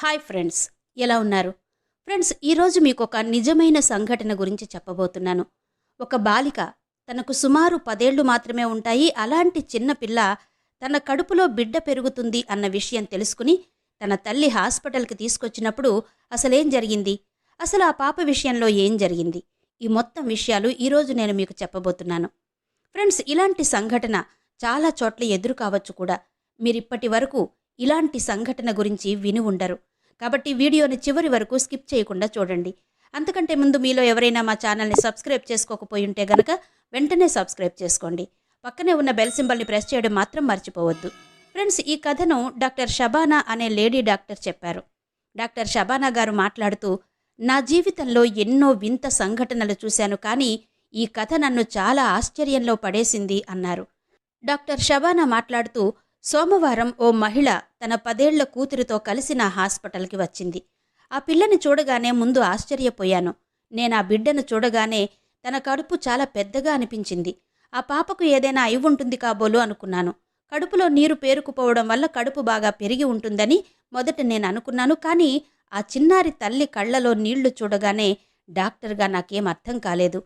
Hi friends ఎలా ఉన్నారు? Friends ఈరోజు మీకు ఒక నిజమైన సంఘటన గురించి చెప్పబోతున్నాను. ఒక బాలిక తనకు సుమారు పదేళ్ళు మాత్రమే ఉంటాయి అలాంటి చిన్న పిల్ల తన కడుపులో బిడ్డ పెరుగుతుంది అన్న విషయం తెలుసుకుని తన తల్లి హాస్పిటల్కి తీసుకొచ్చినప్పుడు అసలేం జరిగింది? అసలు ఆ పాప విషయంలో ఏం జరిగింది? ఈ మొత్తం విషయాలు ఈరోజు నేను మీకు చెప్పబోతున్నాను. ఫ్రెండ్స్ ఇలాంటి సంఘటన చాలా చోట్ల ఎదురు కావచ్చు కూడా. మీరిప్పటి వరకు ఇలాంటి సంఘటన గురించి విని ఉండరు. కాబట్టి వీడియోని చివరి వరకు స్కిప్ చేయకుండా చూడండి. అంతకంటే ముందు మీలో ఎవరైనా మా ఛానల్ని సబ్స్క్రైబ్ చేసుకోకపోయి ఉంటే గనక వెంటనే సబ్స్క్రైబ్ చేసుకోండి. పక్కనే ఉన్న బెల్ సింబల్ని ప్రెస్ చేయడం మాత్రం మర్చిపోవద్దు. ఫ్రెండ్స్ ఈ కథను డాక్టర్ షబానా అనే లేడీ డాక్టర్ చెప్పారు. డాక్టర్ షబానా గారు మాట్లాడుతూ నా జీవితంలో ఎన్నో వింత సంఘటనలు చూశాను కానీ ఈ కథ నన్ను చాలా ఆశ్చర్యంలో పడేసింది అన్నారు. డాక్టర్ షబానా మాట్లాడుతూ సోమవారం ఓ మహిళ తన పదేళ్ళ కూతురితో కలిసి నా హాస్పిటల్కి వచ్చింది. ఆ పిల్లని చూడగానే ముందు ఆశ్చర్యపోయాను. నేను ఆ బిడ్డను చూడగానే తన కడుపు చాలా పెద్దగా అనిపించింది. ఆ పాపకు ఏదైనా అయి ఉంటుంది కాబోలు అనుకున్నాను. కడుపులో నీరు పేరుకుపోవడం వల్ల కడుపు బాగా పెరిగి ఉంటుందని మొదట నేను అనుకున్నాను కానీ ఆ చిన్నారి తల్లి కళ్ళలో నీళ్ళు చూడగానే డాక్టర్గా నాకేం అర్థం కాలేదు.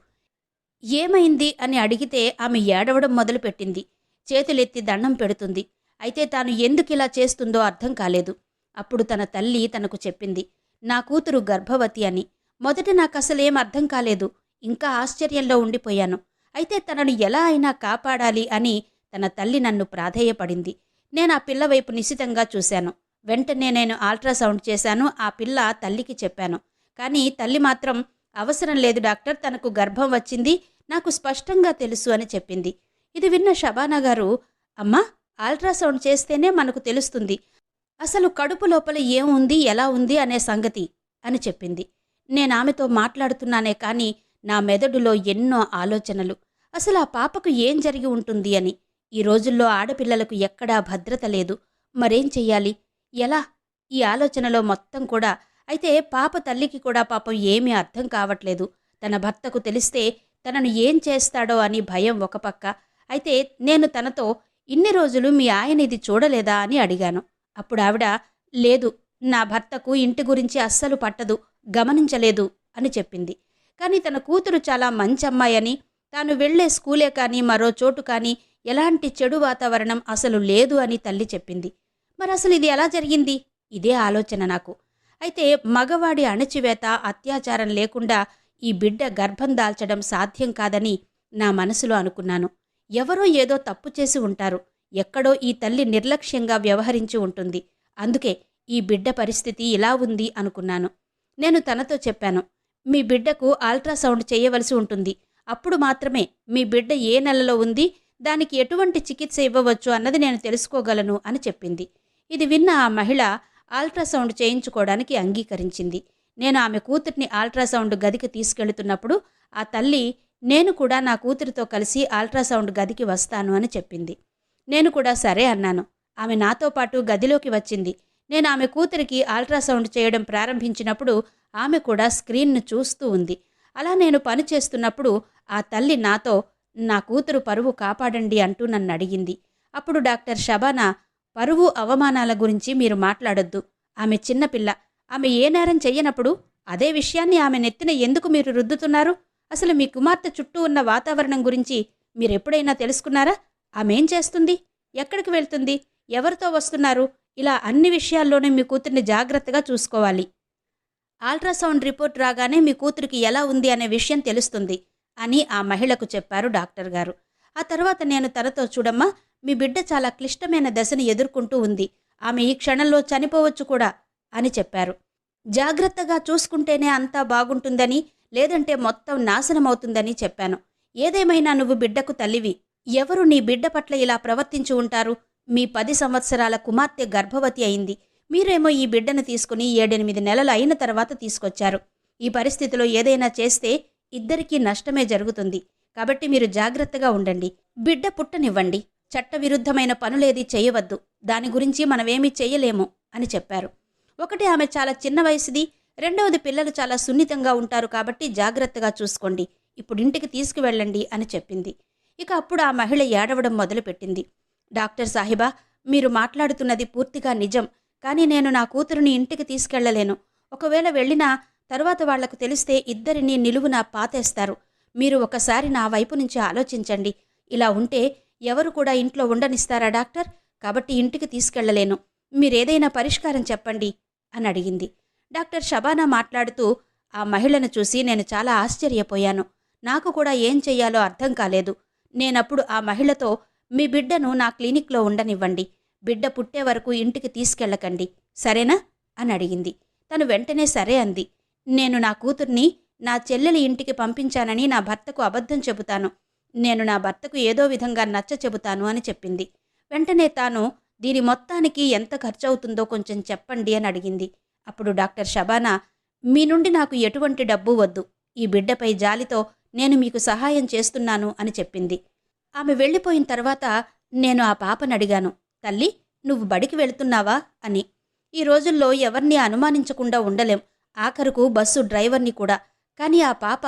ఏమైంది అని అడిగితే ఆమె ఏడవడం మొదలుపెట్టింది. చేతులెత్తి దండం పెడుతుంది. అయితే తాను ఎందుకు ఇలా చేస్తుందో అర్థం కాలేదు. అప్పుడు తన తల్లి తనకు చెప్పింది నా కూతురు గర్భవతి అని. మొదట నాకు అసలేం అర్థం కాలేదు. ఇంకా ఆశ్చర్యంలో ఉండిపోయాను. అయితే తనను ఎలా అయినా కాపాడాలి అని తన తల్లి నన్ను ప్రాధేయపడింది. నేను ఆ పిల్ల వైపు నిశితంగా చూశాను. వెంటనే నేను అల్ట్రాసౌండ్ చేశాను. ఆ పిల్ల తల్లికి చెప్పాను. కానీ తల్లి మాత్రం అవసరం లేదు డాక్టర్ తనకు గర్భం వచ్చింది. నాకు స్పష్టంగా తెలుసు అని చెప్పింది. ఇది విన్న షబానా గారు అమ్మా అల్ట్రాసౌండ్ చేస్తేనే మనకు తెలుస్తుంది. అసలు కడుపు లోపల ఏముంది ఎలా ఉంది అనే సంగతి అని చెప్పింది. నేను ఆమెతో మాట్లాడుతున్నానే కానీ నా మెదడులో ఎన్నో ఆలోచనలు. అసలు ఆ పాపకు ఏం జరిగి ఉంటుంది అని. ఈ రోజుల్లో ఆడపిల్లలకు ఎక్కడా భద్రత లేదు. మరేం చెయ్యాలి? ఎలా? ఈ ఆలోచనలో మొత్తం కూడా. అయితే పాప తల్లికి కూడా పాపం ఏమీ అర్థం కావట్లేదు. తన భర్తకు తెలిస్తే తనను ఏం చేస్తాడో అని భయం ఒక పక్క. అయితే నేను తనతో ఇన్ని రోజులు మీ ఆయన ఇది చూడలేదా అని అడిగాను. అప్పుడు ఆవిడ లేదు నా భర్తకు ఇంటి గురించి అస్సలు పట్టదు గమనించలేదు అని చెప్పింది. కానీ తన కూతురు చాలా మంచి అమ్మాయని తాను వెళ్ళే స్కూలే కానీ మరో చోటు కానీ ఎలాంటి చెడు వాతావరణం అసలు లేదు అని తల్లి చెప్పింది. మరి అసలు ఇది ఎలా జరిగింది? ఇదే ఆలోచన నాకు. అయితే మగవాడి అణచివేత అత్యాచారం లేకుండా ఈ బిడ్డ గర్భం దాల్చడం సాధ్యం కాదని నా మనసులో అనుకున్నాను. ఎవరో ఏదో తప్పు చేసి ఉంటారు. ఎక్కడో ఈ తల్లి నిర్లక్ష్యంగా వ్యవహరించి ఉంటుంది. అందుకే ఈ బిడ్డ పరిస్థితి ఇలా ఉంది అనుకున్నాను. నేను తనతో చెప్పాను మీ బిడ్డకు అల్ట్రాసౌండ్ చేయవలసి ఉంటుంది. అప్పుడు మాత్రమే మీ బిడ్డ ఏ నెలలో ఉంది దానికి ఎటువంటి చికిత్స ఇవ్వవచ్చు అన్నది నేను తెలుసుకోగలను అని చెప్పింది. ఇది విన్న ఆ మహిళ అల్ట్రాసౌండ్ చేయించుకోవడానికి అంగీకరించింది. నేను ఆమె కూతుర్ని అల్ట్రాసౌండ్ గదికి తీసుకెళ్తున్నప్పుడు ఆ తల్లి నేను కూడా నా కూతురితో కలిసి అల్ట్రాసౌండ్ గదికి వస్తాను అని చెప్పింది. నేను కూడా సరే అన్నాను. ఆమె నాతో పాటు గదిలోకి వచ్చింది. నేను ఆమె కూతురికి అల్ట్రాసౌండ్ చేయడం ప్రారంభించినప్పుడు ఆమె కూడా స్క్రీన్ను చూస్తూ ఉంది. అలా నేను పని చేస్తున్నప్పుడు ఆ తల్లి నాతో నా కూతురు పరువు కాపాడండి అంటూ నన్ను అడిగింది. అప్పుడు డాక్టర్ షబానా పరువు అవమానాల గురించి మీరు మాట్లాడొద్దు. ఆమె చిన్నపిల్ల. ఆమె ఏ నేరం చెయ్యనప్పుడు అదే విషయాన్ని ఆమె నెత్తిన ఎందుకు మీరు రుద్దుతున్నారు? అసలు మీ కుమార్తె చుట్టూ ఉన్న వాతావరణం గురించి మీరెప్పుడైనా తెలుసుకున్నారా? ఆమె ఏం చేస్తుంది? ఎక్కడికి వెళ్తుంది? ఎవరితో వస్తున్నారు? ఇలా అన్ని విషయాల్లోనే మీ కూతుర్ని జాగ్రత్తగా చూసుకోవాలి. అల్ట్రాసౌండ్ రిపోర్ట్ రాగానే మీ కూతురికి ఎలా ఉంది అనే విషయం తెలుస్తుంది అని ఆ మహిళకు చెప్పారు డాక్టర్ గారు. ఆ తర్వాత నేను తనతో చూడమ్మా మీ బిడ్డ చాలా క్లిష్టమైన దశను ఎదుర్కొంటూ ఉంది. ఆమె ఈ క్షణంలో చనిపోవచ్చు కూడా అని చెప్పారు. జాగ్రత్తగా చూసుకుంటేనే అంతా బాగుంటుందని లేదంటే మొత్తం నాశనమవుతుందని చెప్పాను. ఏదేమైనా నువ్వు బిడ్డకు తల్లివి. ఎవరు నీ బిడ్డ పట్ల ఇలా ప్రవర్తించి ఉంటారు? మీ పది సంవత్సరాల కుమార్తె గర్భవతి అయింది. మీరేమో ఈ బిడ్డను తీసుకుని ఏడెనిమిది నెలలు అయిన తర్వాత తీసుకొచ్చారు. ఈ పరిస్థితిలో ఏదైనా చేస్తే ఇద్దరికీ నష్టమే జరుగుతుంది. కాబట్టి మీరు జాగ్రత్తగా ఉండండి. బిడ్డ పుట్టనివ్వండి. చట్టవిరుద్ధమైన పనులేది చేయవద్దు. దాని గురించి మనమేమీ చేయలేము అని చెప్పారు. ఒకటి ఆమె చాలా చిన్న వయసుది. రెండవది పిల్లలు చాలా సున్నితంగా ఉంటారు కాబట్టి జాగ్రత్తగా చూసుకోండి. ఇప్పుడు ఇంటికి తీసుకువెళ్ళండి అని చెప్పింది. ఇక అప్పుడు ఆ మహిళ ఏడవడం మొదలుపెట్టింది. డాక్టర్ సాహిబా మీరు మాట్లాడుతున్నది పూర్తిగా నిజం కానీ నేను నా కూతురుని ఇంటికి తీసుకెళ్ళలేను. ఒకవేళ వెళ్ళినా తర్వాత వాళ్ళకు తెలిస్తే ఇద్దరిని నిలువున పాతేస్తారు. మీరు ఒకసారి నా వైపు నుంచి ఆలోచించండి. ఇలా ఉంటే ఎవరు కూడా ఇంట్లో ఉండనిస్తారా డాక్టర్? కాబట్టి ఇంటికి తీసుకెళ్ళలేను. మీరేదైనా పరిష్కారం చెప్పండి అని అడిగింది. డాక్టర్ షబానా మాట్లాడుతూ ఆ మహిళను చూసి నేను చాలా ఆశ్చర్యపోయాను. నాకు కూడా ఏం చెయ్యాలో అర్థం కాలేదు. నేనప్పుడు ఆ మహిళతో మీ బిడ్డను నా క్లినిక్లో ఉండనివ్వండి. బిడ్డ పుట్టే వరకు ఇంటికి తీసుకెళ్ళకండి. సరేనా? అని అడిగింది. తను వెంటనే సరే అంది. నేను నా కూతుర్ని నా చెల్లెలి ఇంటికి పంపించానని నా భర్తకు అబద్ధం చెబుతాను. నేను నా భర్తకు ఏదో విధంగా నచ్చ చెబుతాను అని చెప్పింది. వెంటనే తాను దీని మొత్తానికి ఎంత ఖర్చవుతుందో కొంచెం చెప్పండి అని అడిగింది. అప్పుడు డాక్టర్ షబానా మీ నుండి నాకు ఎటువంటి డబ్బు వద్దు. ఈ బిడ్డపై జాలితో నేను మీకు సహాయం చేస్తున్నాను అని చెప్పింది. ఆమె వెళ్ళిపోయిన తర్వాత నేను ఆ పాపను అడిగాను తల్లి నువ్వు బడికి వెళుతున్నావా? అని. ఈ రోజుల్లో ఎవరిని అనుమానించకుండా ఉండలేం. ఆఖరుకు బస్సు డ్రైవర్ని కూడా. కానీ ఆ పాప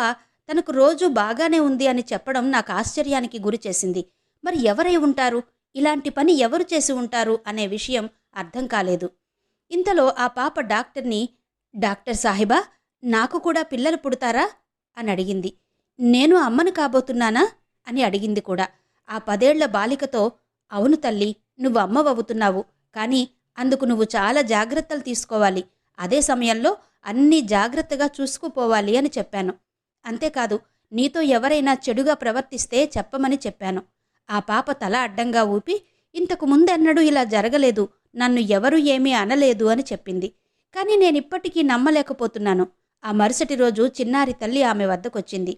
తనకు రోజు బాగానే ఉంది అని చెప్పడం నాకు ఆశ్చర్యానికి గురి చేసింది. మరి ఎవరై ఉంటారు? ఇలాంటి పని ఎవరు చేసి ఉంటారు? అనే విషయం అర్థం కాలేదు. ఇంతలో ఆ పాప డాక్టర్ని డాక్టర్ సాహిబా నాకు కూడా పిల్లలు పుడతారా? అని అడిగింది. నేను అమ్మను కాబోతున్నానా? అని అడిగింది కూడా. ఆ పదేళ్ళ బాలికతో అవును తల్లి నువ్వు అమ్మవవుతున్నావు కానీ అందుకు నువ్వు చాలా జాగ్రత్తలు తీసుకోవాలి. అదే సమయంలో అన్నీ జాగ్రత్తగా చూసుకుపోవాలి అని చెప్పాను. అంతేకాదు నీతో ఎవరైనా చెడుగా ప్రవర్తిస్తే చెప్పమని చెప్పాను. ఆ పాప తల అడ్డంగా ఊపి ఇంతకు ముందెన్నడూ ఇలా జరగలేదు. నన్ను ఎవరు ఏమీ అనలేదు అని చెప్పింది. కానీ నేనిప్పటికీ నమ్మలేకపోతున్నాను. ఆ మరుసటి రోజు చిన్నారి తల్లి ఆమె వద్దకొచ్చింది.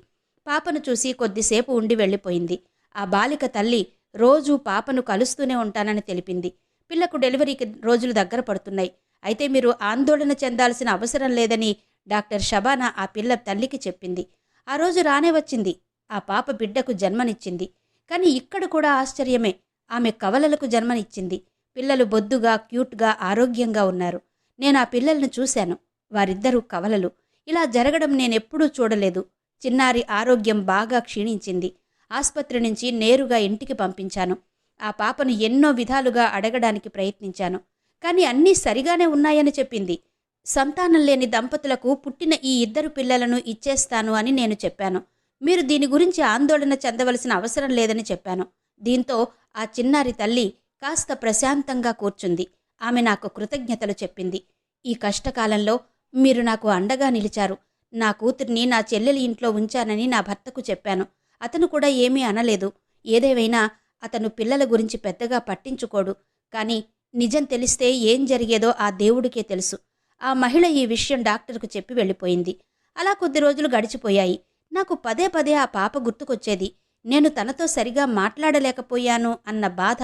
పాపను చూసి కొద్దిసేపు ఉండి వెళ్ళిపోయింది. ఆ బాలిక తల్లి రోజూ పాపను కలుస్తూనే ఉంటానని తెలిపింది. పిల్లకు డెలివరీకి రోజులు దగ్గర పడుతున్నాయి. అయితే మీరు ఆందోళన చెందాల్సిన అవసరం లేదని డాక్టర్ షబానా ఆ పిల్ల తల్లికి చెప్పింది. ఆ రోజు రానే వచ్చింది. ఆ పాప బిడ్డకు జన్మనిచ్చింది. కానీ ఇక్కడ కూడా ఆశ్చర్యమే. ఆమె కవలలకు జన్మనిచ్చింది. పిల్లలు బొద్దుగా క్యూట్గా ఆరోగ్యంగా ఉన్నారు. నేను ఆ పిల్లలను చూశాను. వారిద్దరూ కవలలు. ఇలా జరగడం నేనెప్పుడూ చూడలేదు. చిన్నారి ఆరోగ్యం బాగా క్షీణించింది. ఆసుపత్రి నుంచి నేరుగా ఇంటికి పంపించాను. ఆ పాపను ఎన్నో విధాలుగా అడగడానికి ప్రయత్నించాను. కానీ అన్నీ సరిగానే ఉన్నాయని చెప్పింది. సంతానం లేని దంపతులకు పుట్టిన ఈ ఇద్దరు పిల్లలను ఇచ్చేస్తాను అని నేను చెప్పాను. మీరు దీని గురించి ఆందోళన చెందవలసిన అవసరం లేదని చెప్పాను. దీంతో ఆ చిన్నారి తల్లి కాస్త ప్రశాంతంగా కూర్చుంది. ఆమె నాకు కృతజ్ఞతలు చెప్పింది. ఈ కష్టకాలంలో మీరు నాకు అండగా నిలిచారు. నా కూతుర్ని నా చెల్లెలి ఇంట్లో ఉంచానని నా భర్తకు చెప్పాను. అతను కూడా ఏమీ అనలేదు. ఏదేవైనా అతను పిల్లల గురించి పెద్దగా పట్టించుకోడు. కానీ నిజం తెలిస్తే ఏం జరిగేదో ఆ దేవుడికే తెలుసు. ఆ మహిళ ఈ విషయం డాక్టర్కు చెప్పి వెళ్ళిపోయింది. అలా కొద్ది రోజులు గడిచిపోయాయి. నాకు పదే పదే ఆ పాప గుర్తుకొచ్చేది. నేను తనతో సరిగా మాట్లాడలేకపోయాను అన్న బాధ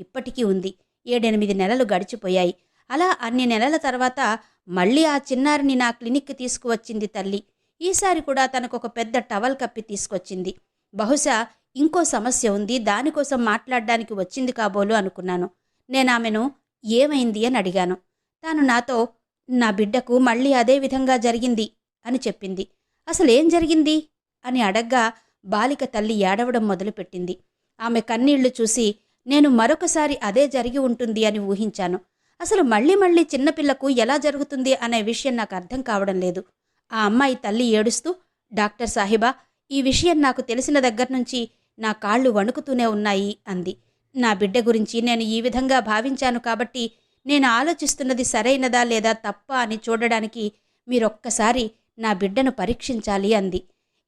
ఇప్పటికీ ఉంది. ఏడెనిమిది నెలలు గడిచిపోయాయి. అలా అన్ని నెలల తర్వాత మళ్ళీ ఆ చిన్నారిని నా క్లినిక్కి తీసుకువచ్చింది తల్లి. ఈసారి కూడా తనకు ఒక పెద్ద టవల్ కప్పి తీసుకొచ్చింది. బహుశా ఇంకో సమస్య ఉంది. దానికోసం మాట్లాడడానికి వచ్చింది కాబోలు అనుకున్నాను. నేను ఆమెను ఏమైంది అని అడిగాను. తాను నాతో నా బిడ్డకు మళ్ళీ అదే విధంగా జరిగింది అని చెప్పింది. అసలేం జరిగింది? అని అడగ్గా బాలిక తల్లి ఏడవడం మొదలుపెట్టింది. ఆమె కన్నీళ్ళు చూసి నేను మరొకసారి అదే జరిగి ఉంటుంది అని ఊహించాను. అసలు మళ్ళీ మళ్ళీ చిన్నపిల్లకు ఎలా జరుగుతుంది అనే విషయం నాకు అర్థం కావడం లేదు. ఆ అమ్మాయి తల్లి ఏడుస్తూ డాక్టర్ సాహిబా ఈ విషయం నాకు తెలిసిన దగ్గర నుంచి నా కాళ్ళు వణుకుతూనే ఉన్నాయి అంది. నా బిడ్డ గురించి నేను ఈ విధంగా భావించాను కాబట్టి నేను ఆలోచిస్తున్నది సరైనదా లేదా తప్ప అని చూడడానికి మీరొక్కసారి నా బిడ్డను పరీక్షించాలి అంది.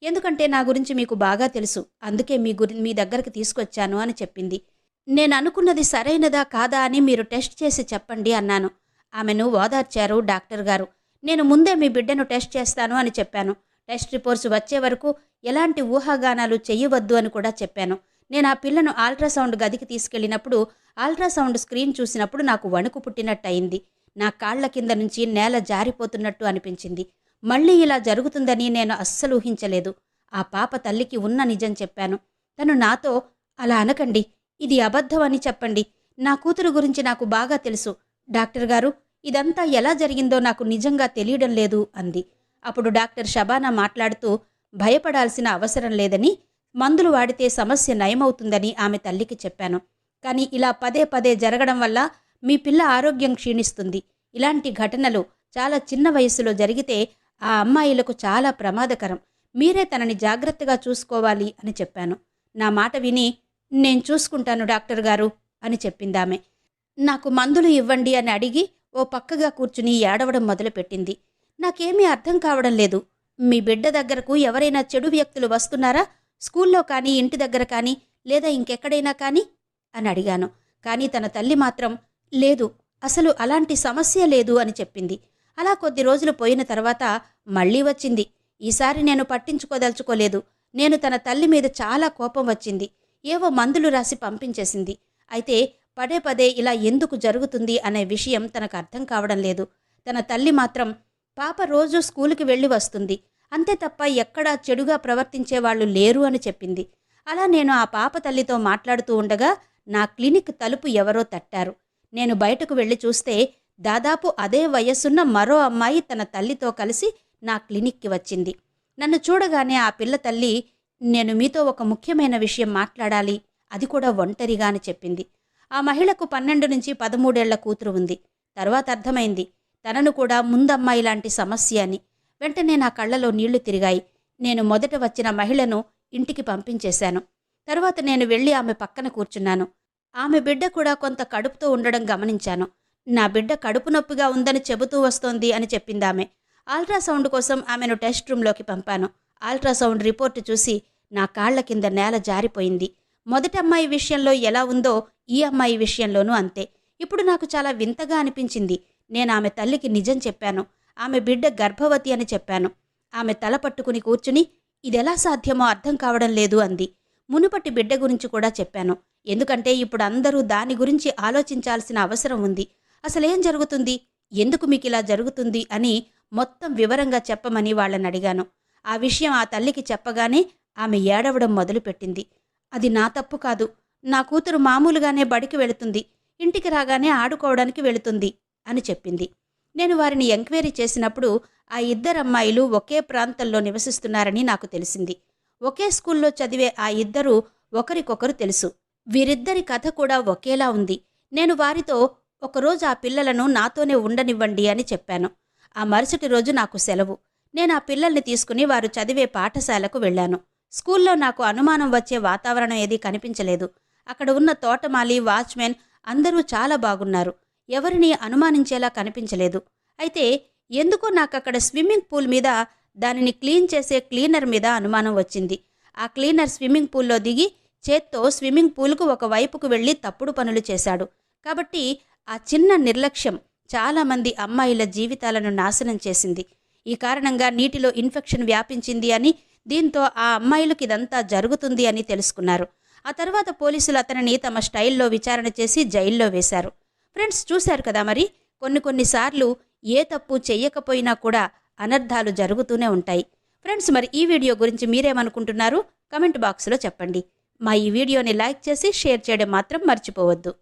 ఎందుకంటే నా గురించి మీకు బాగా తెలుసు. అందుకే మీ గురి మీ దగ్గరకు తీసుకొచ్చాను అని చెప్పింది. నేను అనుకున్నది సరైనదా కాదా అని మీరు టెస్ట్ చేసి చెప్పండి అన్నాను. ఆమెను ఓదార్చారు డాక్టర్ గారు. నేను ముందే మీ బిడ్డను టెస్ట్ చేస్తాను అని చెప్పాను. టెస్ట్ రిపోర్ట్స్ వచ్చే వరకు ఎలాంటి ఊహాగానాలు చేయవద్దు అని కూడా చెప్పాను. నేను ఆ పిల్లను అల్ట్రాసౌండ్ గదికి తీసుకెళ్ళినప్పుడు అల్ట్రాసౌండ్ స్క్రీన్ చూసినప్పుడు నాకు వణుకు పుట్టినట్టయింది. నా కాళ్ళ కింద నుంచి నేల జారిపోతున్నట్టు అనిపించింది. మళ్ళీ ఇలా జరుగుతుందని నేను అస్సలు ఊహించలేదు. ఆ పాప తల్లికి ఉన్న నిజం చెప్పాను. తను నాతో అలా అనకండి. ఇది అబద్ధం అని చెప్పండి. నా కూతురు గురించి నాకు బాగా తెలుసు. డాక్టర్ గారు ఇదంతా ఎలా జరిగిందో నాకు నిజంగా తెలియడం లేదు అంది. అప్పుడు డాక్టర్ షబానా మాట్లాడుతూ భయపడాల్సిన అవసరం లేదని మందులు వాడితే సమస్య నయమవుతుందని ఆమె తల్లికి చెప్పాను. కానీ ఇలా పదే పదే జరగడం వల్ల మీ పిల్ల ఆరోగ్యం క్షీణిస్తుంది. ఇలాంటి ఘటనలు చాలా చిన్న వయసులో జరిగితే ఆ అమ్మాయిలకు చాలా ప్రమాదకరం. మీరే తనని జాగ్రత్తగా చూసుకోవాలి అని చెప్పాను. నా మాట విని నేను చూసుకుంటాను డాక్టర్ గారు అని చెప్పిందామె. నాకు మందులు ఇవ్వండి అని అడిగి ఓ పక్కగా కూర్చుని ఏడవడం మొదలుపెట్టింది. నాకేమీ అర్థం కావడం లేదు. మీ బిడ్డ దగ్గరకు ఎవరైనా చెడు వ్యక్తులు వస్తున్నారా? స్కూల్లో కానీ ఇంటి దగ్గర కానీ లేదా ఇంకెక్కడైనా కానీ? అని అడిగాను. కానీ తన తల్లి మాత్రం లేదు అసలు అలాంటి సమస్య లేదు అని చెప్పింది. అలా కొద్ది రోజులు పోయిన తర్వాత మళ్ళీ వచ్చింది. ఈసారి నేను పట్టించుకోదలుచుకోలేదు. నేను తన తల్లి మీద చాలా కోపం వచ్చింది. ఏవో మందులు రాసి పంపించేసింది. అయితే పదే పదే ఇలా ఎందుకు జరుగుతుంది అనే విషయం తనకు అర్థం కావడం లేదు. తన తల్లి మాత్రం పాప రోజు స్కూలుకి వెళ్ళి వస్తుంది. అంతే తప్ప ఎక్కడా చెడుగా ప్రవర్తించే వాళ్ళు లేరు అని చెప్పింది. అలా నేను ఆ పాప తల్లితో మాట్లాడుతూ ఉండగా నా క్లినిక్ తలుపు ఎవరో తట్టారు. నేను బయటకు వెళ్ళి చూస్తే దాదాపు అదే వయస్సున్న మరో అమ్మాయి తన తల్లితో కలిసి నా క్లినిక్కి వచ్చింది. నన్ను చూడగానే ఆ పిల్ల తల్లి నేను మీతో ఒక ముఖ్యమైన విషయం మాట్లాడాలి. అది కూడా ఒంటరిగా అని చెప్పింది. ఆ మహిళకు పన్నెండు నుంచి పదమూడేళ్ళ కూతురు ఉంది. తర్వాత అర్థమైంది. తనను కూడా ముందమ్మాయి లాంటి సమస్య అని. వెంటనే నా కళ్ళలో నీళ్ళు తిరిగాయి. నేను మొదట వచ్చిన మహిళను ఇంటికి పంపించేశాను. తర్వాత నేను వెళ్ళి ఆమె పక్కన కూర్చున్నాను. ఆమె బిడ్డ కూడా కొంత కడుపుతో ఉండడం గమనించాను. నా బిడ్డ కడుపు నొప్పిగా ఉందని చెబుతూ వస్తోంది అని చెప్పిందామె. అల్ట్రాసౌండ్ కోసం ఆమెను టెస్ట్ రూమ్లోకి పంపాను. అల్ట్రాసౌండ్ రిపోర్టు చూసి నా కాళ్ళ కింద నేల జారిపోయింది. మొదటి అమ్మాయి విషయంలో ఎలా ఉందో ఈ అమ్మాయి విషయంలోనూ అంతే. ఇప్పుడు నాకు చాలా వింతగా అనిపించింది. నేను ఆమె తల్లికి నిజం చెప్పాను. ఆమె బిడ్డ గర్భవతి అని చెప్పాను. ఆమె తల పట్టుకుని కూర్చుని ఇదెలా సాధ్యమో అర్థం కావడం లేదు అంది. మునుపటి బిడ్డ గురించి కూడా చెప్పాను. ఎందుకంటే ఇప్పుడు అందరూ దాని గురించి ఆలోచించాల్సిన అవసరం ఉంది. అసలేం జరుగుతుంది? ఎందుకు మీకు ఇలా జరుగుతుంది అని మొత్తం వివరంగా చెప్పమని వాళ్ళని అడిగాను. ఆ విషయం ఆ తల్లికి చెప్పగానే ఆమె ఏడవడం మొదలుపెట్టింది. అది నా తప్పు కాదు. నా కూతురు మామూలుగానే బడికి వెళుతుంది. ఇంటికి రాగానే ఆడుకోవడానికి వెళుతుంది అని చెప్పింది. నేను వారిని ఎంక్వైరీ చేసినప్పుడు ఆ ఇద్దరు అమ్మాయిలు ఒకే ప్రాంతంలో నివసిస్తున్నారని నాకు తెలిసింది. ఒకే స్కూల్లో చదివే ఆ ఇద్దరు ఒకరికొకరు తెలుసు. వీరిద్దరి కథ కూడా ఒకేలా ఉంది. నేను వారితో ఒకరోజు ఆ పిల్లలను నాతోనే ఉండనివ్వండి అని చెప్పాను. ఆ మరుసటి రోజు నాకు సెలవు. నేను ఆ పిల్లల్ని తీసుకుని వారు చదివే పాఠశాలకు వెళ్ళాను. స్కూల్లో నాకు అనుమానం వచ్చే వాతావరణం ఏదీ కనిపించలేదు. అక్కడ ఉన్న తోటమాలి వాచ్మెన్ అందరూ చాలా బాగున్నారు. ఎవరిని అనుమానించేలా కనిపించలేదు. అయితే ఎందుకో నాకు అక్కడ స్విమ్మింగ్ పూల్ మీద దానిని క్లీన్ చేసే క్లీనర్ మీద అనుమానం వచ్చింది. ఆ క్లీనర్ స్విమ్మింగ్ పూల్లో దిగి చేత్తో స్విమ్మింగ్ పూల్కు ఒక వైపుకు వెళ్ళి తప్పుడు పనులు చేశాడు. కాబట్టి ఆ చిన్న నిర్లక్ష్యం చాలామంది అమ్మాయిల జీవితాలను నాశనం చేసింది. ఈ కారణంగా నీటిలో ఇన్ఫెక్షన్ వ్యాపించింది అని దీంతో ఆ అమ్మాయిలకు ఇదంతా జరుగుతుంది అని తెలుసుకున్నారు. ఆ తర్వాత పోలీసులు అతనిని తమ స్టైల్లో విచారణ చేసి జైల్లో వేశారు. ఫ్రెండ్స్ చూశారు కదా మరి? కొన్ని కొన్నిసార్లు ఏ తప్పు చెయ్యకపోయినా కూడా అనర్థాలు జరుగుతూనే ఉంటాయి. ఫ్రెండ్స్ మరి ఈ వీడియో గురించి మీరేమనుకుంటున్నారు? కమెంట్ బాక్స్లో చెప్పండి. మా ఈ వీడియోని లైక్ చేసి షేర్ చేయడం మాత్రం మర్చిపోవద్దు.